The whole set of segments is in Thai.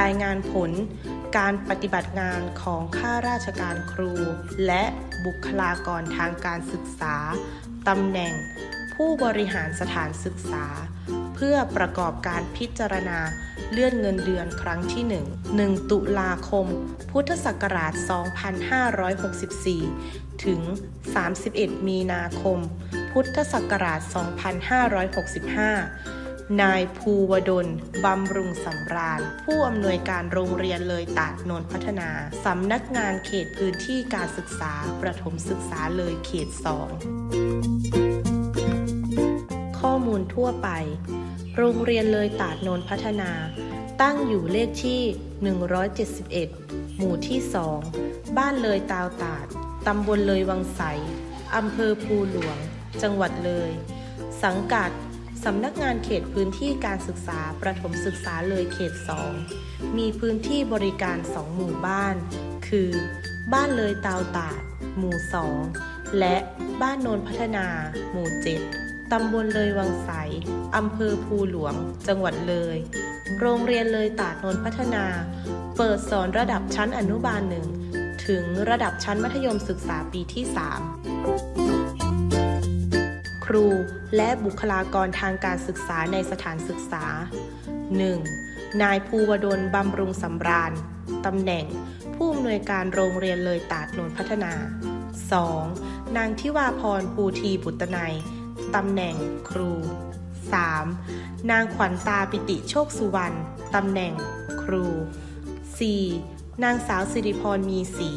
รายงานผลการปฏิบัติงานของข้าราชการครู และบุคลากรทางการศึกษาตำแหน่ง ผู้บริหารสถานศึกษา เพื่อประกอบการพิจารณาเลื่อนเงินเดือนครั้งที่ 1 1 ตุลาคม พุทธศักราช 2564 ถึง 31 มีนาคม พุทธศักราช 2565 นายภูวดล บำรุงสำราญ ผู้อำนวยการโรงเรียนเลยตาดนนพัฒนา สำนักงานเขตพื้นที่การศึกษา ประถมศึกษาเลยเขต 2 ข้อมูลทั่วไป โรงเรียนเลยตาดนนพัฒนา ตั้งอยู่เลขที่ 171 หมู่ที่ 2 บ้านเลยตาวตาด ตำบลเลยวังใส อำเภอภูหลวง จังหวัดเลย สังกัด สำนักงานเขตพื้นที่การศึกษาประถมศึกษาเลยเขต 2 มีพื้นที่บริการ 2 หมู่บ้าน คือ บ้านเลยตาวตาด หมู่ 2 และบ้านโนนพัฒนา หมู่ 7 ตำบลเลยวังใสอำเภอภูหลวง จังหวัดเลย โรงเรียนเลยตาดนนพัฒนา เปิดสอนระดับชั้นอนุบาลหนึ่งถึงระดับชั้นมัธยมศึกษาปีที่ 3 รู และบุคลากรทางการศึกษาในสถานศึกษา 1. นายภูวดลบำรุงสำราญตำแหน่ง ผู้อำนวยการโรงเรียนเลยตาดนนพัฒนา 2. นางทิวาพรภูทีบุตรนัยตำแหน่งครู 3. นางขวัญตาปิติโชคสุวรรณตำแหน่งครู 4. นางสาวสิริพรมีศรี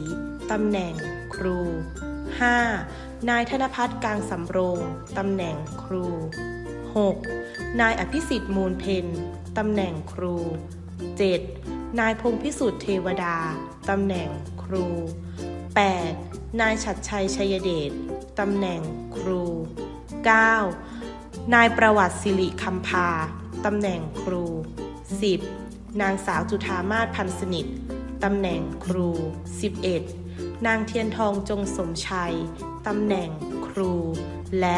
ตำแหน่งครู 5. นายธนพัฒน์กลางสำโรง ตำแหน่งครู 6. นายอภิสิทธิ์มูลเพนตำแหน่งครู 7. นายพงพิสุทธิ์เทวดา ตำแหน่งครู 8. นายฉัดชัยชัยเดช ตำแหน่งครู 9. นายประวัติสิริคำพา ตำแหน่งครู 10. นางสาวจุธามาศพันสนิท ตำแหน่งครู 11. นางเทียนทองจงสมชัย ตำแหน่ง ครู และ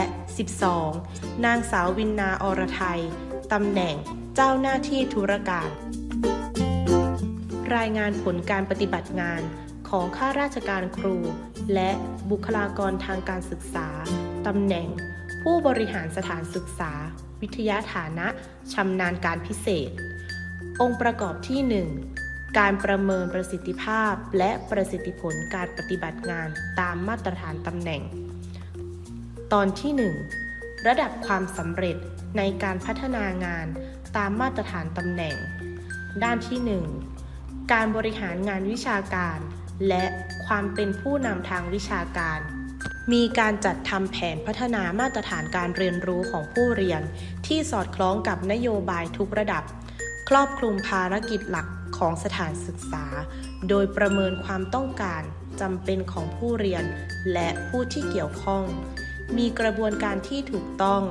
12. นางสาววินนาอรไทย ตำแหน่งเจ้าหน้าที่ธุรการ รายงานผลการปฏิบัติงานของข้าราชการครู และบุคลากรทางการศึกษา ตำแหน่ง ผู้บริหารสถานศึกษา วิทยาฐานะชำนาญการพิเศษ องค์ประกอบที่ 1 การประเมินประสิทธิภาพ และประสิทธิผลการปฏิบัติงานตามมาตรฐานตำแหน่ง ตอนที่ 1 ระดับความสำเร็จในการพัฒนางานตามมาตรฐานตำแหน่ง ด้านที่ 1 การบริหารงานวิชาการ และความเป็นผู้นำทางวิชาการ มีการจัดทำแผนพัฒนามาตรฐานการเรียนรู้ของผู้เรียน ที่สอดคล้องกับนโยบายทุกระดับ ครอบคลุมภารกิจหลัก ของสถานศึกษา โดยประเมินความต้องการจำเป็นของผู้เรียน และผู้ที่เกี่ยวข้อง มีกระบวนการที่ถูกต้อง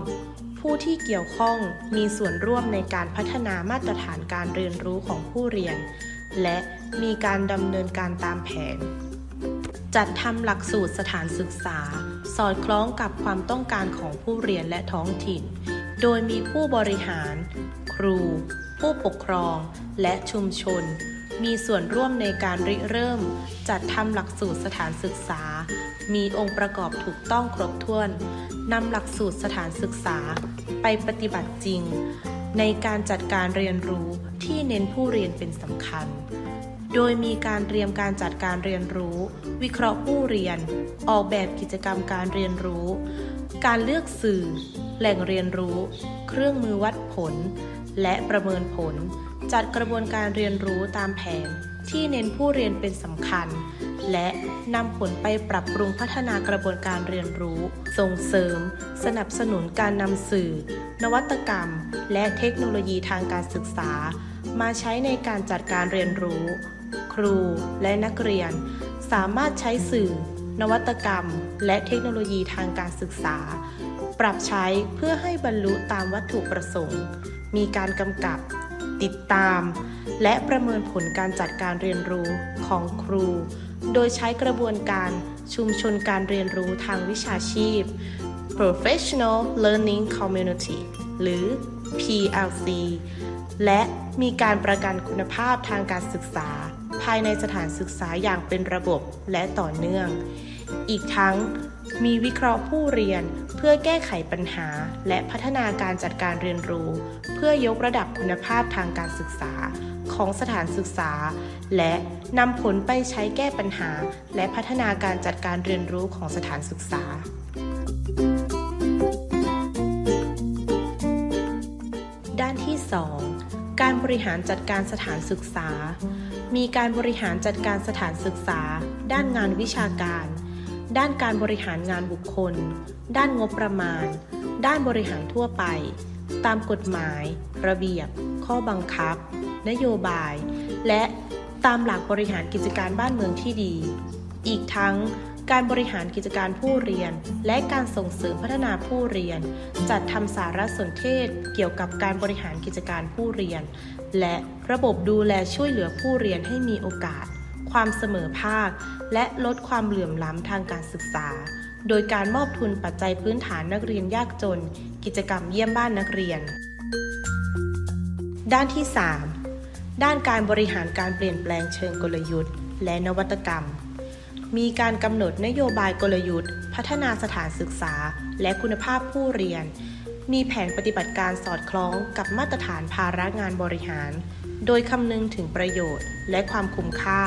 ผู้ที่เกี่ยวข้องมีส่วนร่วมในการพัฒนามาตรฐานการเรียนรู้ของผู้เรียน และมีการดำเนินการตามแผน จัดทำหลักสูตรสถานศึกษา สอดคล้องกับความต้องการของผู้เรียนและท้องถิ่น โดยมีผู้บริหาร ครู ผู้ปกครอง และชุมชน มีส่วนร่วมในการริเริ่ม จัดทำหลักสูตรสถานศึกษา มีองค์ประกอบถูกต้องครบถ้วนนำหลักสูตรสถานศึกษา ไปปฏิบัติจริง ในการจัดการเรียนรู้ที่เน้นผู้เรียนเป็นสำคัญ โดยมีการเตรียมการจัดการเรียนรู้ วิเคราะห์ผู้เรียน ออกแบบกิจกรรมการเรียนรู้ การเลือกสื่อ แหล่งเรียนรู้ เครื่องมือวัดผล และประเมินผล จัดกระบวนการเรียนรู้ตามแผนที่เน้นผู้เรียนเป็นสำคัญ และนำผลไปปรับปรุงพัฒนากระบวนการเรียนรู้ ส่งเสริม สนับสนุนการนำสื่อ นวัตกรรม และเทคโนโลยีทางการศึกษา มาใช้ในการจัดการเรียนรู้ ครูและนักเรียน สามารถใช้สื่อ นวัตกรรม และเทคโนโลยีทางการศึกษา ปรับใช้เพื่อให้บรรลุตามวัตถุประสงค์ มีการกำกับ ติดตาม และประเมินผลการจัดการเรียนรู้ของครู โดยใช้กระบวนการชุมชนการเรียนรู้ทางวิชาชีพ Professional Learning Community หรือ PLC และมีการประกันคุณภาพทางการศึกษา ภายในสถานศึกษาอย่างเป็นระบบและต่อเนื่อง อีกทั้งมีวิเคราะห์ผู้เรียนเพื่อแก้ไขปัญหา และพัฒนาการจัดการเรียนรู้ เพื่อยกระดับคุณภาพทางการศึกษาของสถานศึกษา และนำผลไปใช้แก้ปัญหา และพัฒนาการจัดการเรียนรู้ของสถานศึกษา ด้านที่ 2 การบริหารจัดการสถานศึกษา มีการบริหารจัดการสถานศึกษา ด้านงานวิชาการ ด้านการบริหารงานบุคคล ด้านงบประมาณ ด้านบริหารทั่วไป ตามกฎหมาย ระเบียบ ข้อบังคับ นโยบาย และตามหลักบริหารกิจการบ้านเมืองที่ดี อีกทั้ง การบริหารกิจการผู้เรียน และการส่งเสริมพัฒนาผู้เรียน จัดทำสารสนเทศเกี่ยวกับการบริหารกิจการผู้เรียน และระบบดูแลช่วยเหลือผู้เรียนให้มีโอกาส ความเสมอภาค และลดความเหลื่อมล้ำทางการศึกษา โดยการมอบทุนปัจจัยพื้นฐานนักเรียนยากจน กิจกรรมเยี่ยมบ้านนักเรียน ด้านที่ 3 ด้านการบริหารการเปลี่ยนแปลงเชิงกลยุทธ์ และนวัตกรรม มีการกำหนดนโยบายกลยุทธ์ พัฒนาสถานศึกษา และคุณภาพผู้เรียน มีแผนปฏิบัติการสอดคล้องกับมาตรฐานภาระงานบริหาร โดยคำนึงถึงประโยชน์และความคุ้มค่า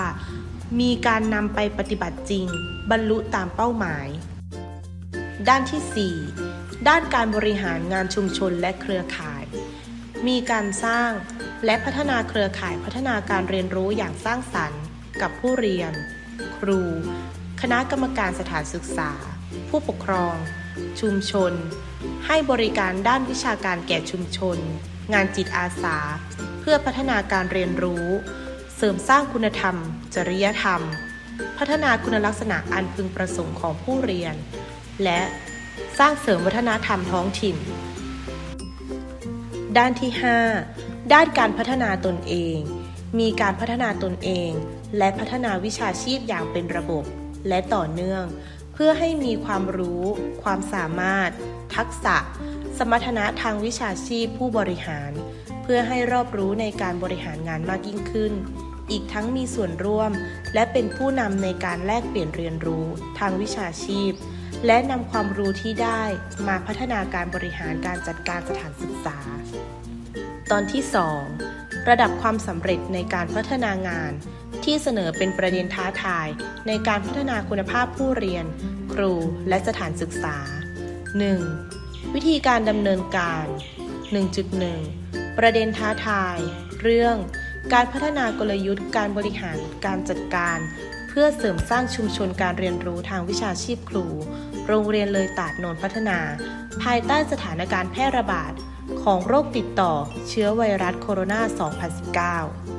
มีการนำไปปฏิบัติจริง บรรลุตามเป้าหมาย ด้านที่ 4 ด้านการบริหารงานชุมชนและเครือข่าย มีการสร้างและพัฒนาเครือข่ายพัฒนาการเรียนรู้อย่างสร้างสรรค์ กับผู้เรียน ครู คณะกรรมการสถานศึกษา ผู้ปกครอง ชุมชน ให้บริการด้านวิชาการแก่ชุมชน งานจิตอาสา เพื่อพัฒนาการเรียนรู้ เสริมสร้างคุณธรรม จริยธรรม พัฒนาคุณลักษณะอันพึงประสงค์ของผู้เรียน และสร้างเสริมวัฒนธรรมท้องถิ่น ด้านที่ 5 ด้านการพัฒนาตนเอง มีการพัฒนาตนเอง และพัฒนาวิชาชีพอย่างเป็นระบบ และต่อเนื่อง เพื่อให้มีความรู้ ความสามารถ ทักษะ สมรรถนะทางวิชาชีพผู้บริหาร เพื่อให้รอบรู้ในการบริหารงานมากยิ่งขึ้น อีกทั้งมีส่วนร่วม และเป็นผู้นำในการแลกเปลี่ยนเรียนรู้ ทางวิชาชีพ และนำความรู้ที่ได้มาพัฒนาการบริหารการจัดการสถานศึกษา ตอนที่ 2 ระดับความสำเร็จในการพัฒนางาน ที่เสนอเป็นประเด็นท้าทาย ในการพัฒนาคุณภาพผู้เรียน ครูและสถานศึกษา 1. วิธีการดำเนินการ 1.1 ประเด็นท้าทาย เรื่อง การพัฒนากลยุทธ์ การบริหารการจัดการ เพื่อเสริมสร้างชุมชนการเรียนรู้ทางวิชาชีพครู โรงเรียนเลยตาดนนพัฒนา ภายใต้สถานการณ์แพร่ระบาดของโรคติดต่อเชื้อไวรัสโคโรนา 2019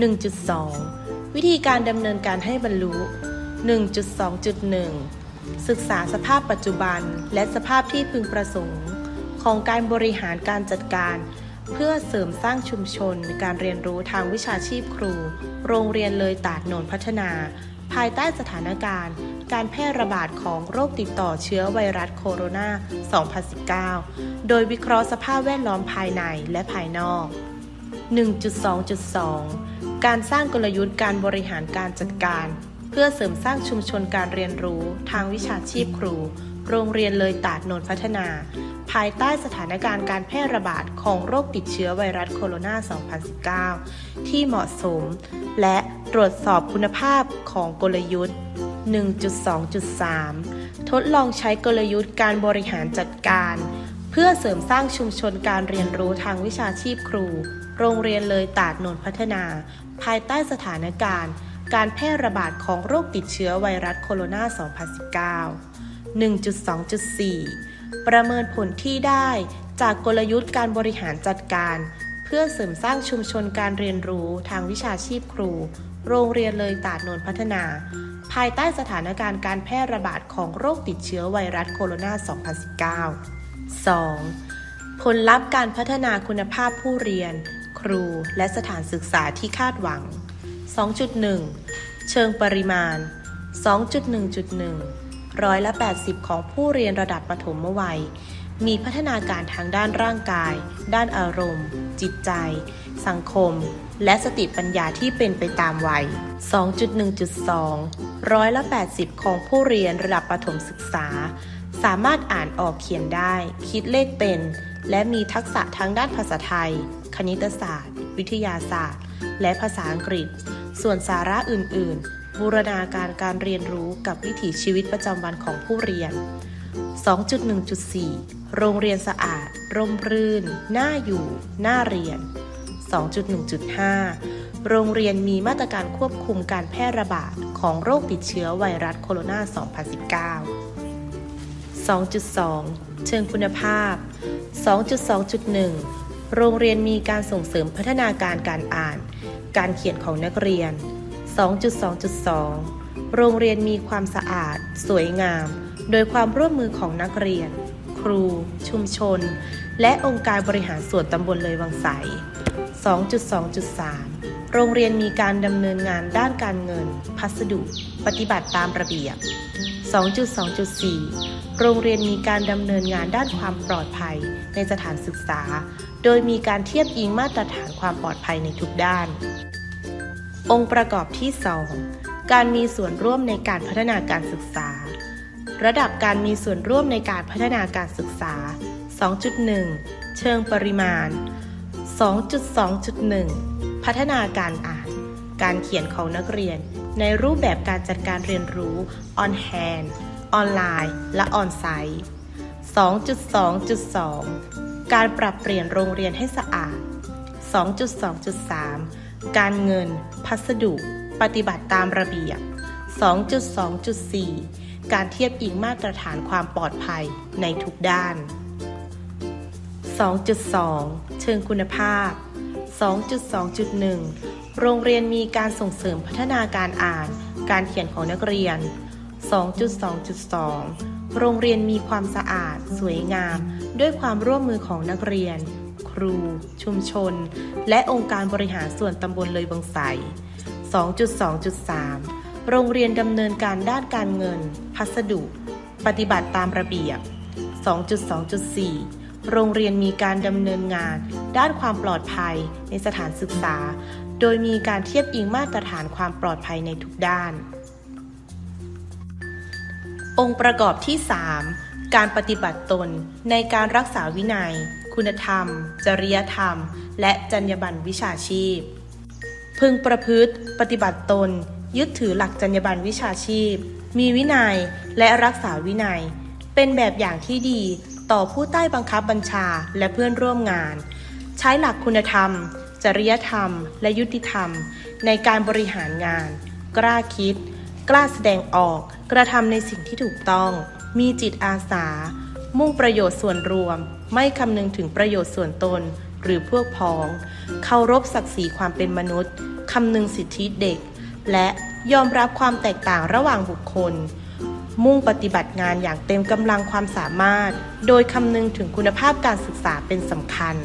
1.2 วิธีการดำเนินการให้บรรลุ 1.2.1 ศึกษาสภาพปัจจุบันและสภาพที่พึงประสงค์ ของการบริหารการจัดการ เพื่อเสริมสร้างชุมชน การเรียนรู้ทางวิชาชีพครู โรงเรียนเลยตาดนนพัฒนา ภายใต้สถานการณ์ การแพร่ระบาดของโรคติดต่อเชื้อไวรัสโคโรนา 2019 โดยวิเคราะห์สภาพแวดล้อมภายในและภายนอก 1.2.2 การสร้างกลยุทธ์การบริหารการจัดการ เพื่อเสริมสร้างชุมชนการเรียนรู้ทางวิชาชีพครู โรงเรียนเลยตาดนนพัฒนา ภายใต้สถานการณ์การแพร่ระบาดของโรคติดเชื้อไวรัสโคโรนา 2019 ที่เหมาะสม และตรวจสอบคุณภาพของกลยุทธ์ 1.2.3 ทดลองใช้กลยุทธ์การบริหารจัดการ เพื่อเสริมสร้างชุมชนการเรียนรู้ทางวิชาชีพครู โรงเรียนเลยตาดนนพัฒนา ภายใต้สถานการณ์ การแพร่ระบาดของโรคติดเชื้อไวรัสโคโรนา 2019 1.2.4 ประเมินผลที่ได้จากกลยุทธ์การบริหารจัดการ เพื่อเสริมสร้างชุมชนการเรียนรู้ทางวิชาชีพครู โรงเรียนเลยตาดนนพัฒนา ภายใต้สถานการณ์การแพร่ระบาดของโรคติดเชื้อไวรัสโคโรนา 2019 2. ผลลัพธ์การพัฒนาคุณภาพผู้เรียน ครูและสถานศึกษาที่คาดหวัง 2.1 เชิงปริมาณ 2.1.1 ร้อยละ 80 ของผู้เรียนระดับประถมวัย มีพัฒนาการทางด้านร่างกาย ด้านอารมณ์ จิตใจ สังคม และสติปัญญาที่เป็นไปตามวัย 2.1.2 ร้อยละ 80 ของผู้เรียนระดับประถมศึกษา สามารถอ่านออกเขียนได้ คิดเลขเป็น และมีทักษะทางด้านภาษาไทย คณิตศาสตร์ วิทยาศาสตร์ และภาษาอังกฤษ ส่วนสาระอื่น ๆ บูรณาการการเรียนรู้กับวิถีชีวิตประจำวันของผู้เรียน 2.1.4 โรงเรียนสะอาด ร่มรื่น น่าอยู่ น่าเรียน 2.1.5 โรงเรียนมีมาตรการควบคุมการแพร่ระบาดของโรคติดเชื้อไวรัสโคโรนา 2019 2.2 เชิงคุณภาพ 2.2.1 โรงเรียนมีการส่งเสริมพัฒนาการการอ่าน การเขียนของนักเรียน 2.2.2 โรงเรียนมีความสะอาด สวยงาม โดยความร่วมมือของนักเรียน ครู ชุมชน และองค์การบริหารส่วนตำบลเลยวังใส 2.2.3 โรงเรียนมีการดำเนินงานด้านการเงิน พัสดุ ปฏิบัติตามระเบียบ 2.2.4 โรงเรียนมีการดำเนินงานด้านความปลอดภัยในสถานศึกษา โดยมีการเทียบอิงมาตรฐานความปลอดภัยในทุกด้าน องค์ประกอบที่ 2 การมีส่วนร่วมในการพัฒนาการศึกษา ระดับการมีส่วนร่วมในการพัฒนาการศึกษา 2.1 เชิงปริมาณ 2.2.1 พัฒนาการอ่าน การเขียนของนักเรียน ในรูปแบบการจัดการเรียนรู้ on hand ออนไลน์ และออนไซต์ 2.2.2 การปรับเปลี่ยนโรงเรียนให้สะอาด 2.2.3 การเงิน พัสดุ ปฏิบัติตามระเบียบ 2.2.4 การเทียบอิงมาตรฐานความปลอดภัยในทุกด้าน 2.2 เชิงคุณภาพ 2.2.1 โรงเรียนมีการส่งเสริมพัฒนาการอ่าน การเขียนของนักเรียน 2.2.2 โรงเรียนมีความสะอาด สวยงาม ด้วยความร่วมมือของนักเรียน ครู ชุมชน และองค์การบริหารส่วนตำบลเลยบางไส 2.2.3 โรงเรียนดำเนินการด้านการเงิน พัสดุ ปฏิบัติตามระเบียบ 2.2.4 โรงเรียนมีการดำเนินงาน ด้านความปลอดภัยในสถานศึกษา โดยมีการเทียบอิงมาตรฐานความปลอดภัยในทุกด้าน องค์ประกอบที่ 3 การปฏิบัติตนในการรักษาวินัย คุณธรรม จริยธรรม และจรรยาบรรณวิชาชีพ พึงประพฤติปฏิบัติตน ยึดถือหลักจรรยาบรรณวิชาชีพ มีวินัยและรักษาวินัย เป็นแบบอย่างที่ดี ต่อผู้ใต้บังคับบัญชาและเพื่อนร่วมงาน ใช้หลักคุณธรรม จริยธรรม และยุติธรรม ในการบริหารงาน กล้าคิด กล้าแสดงออก กระทำในสิ่งที่ถูกต้อง มีจิตอาสา มุ่งประโยชน์ส่วนรวม ไม่คำนึงถึงประโยชน์ส่วนตน หรือพวกพ้อง เคารพศักดิ์ศรีความเป็นมนุษย์คำนึงสิทธิเด็ก และยอมรับความแตกต่างระหว่างบุคคล มุ่งปฏิบัติงานอย่างเต็มกำลังความสามารถ โดยคำนึงถึงคุณภาพการศึกษาเป็นสำคัญ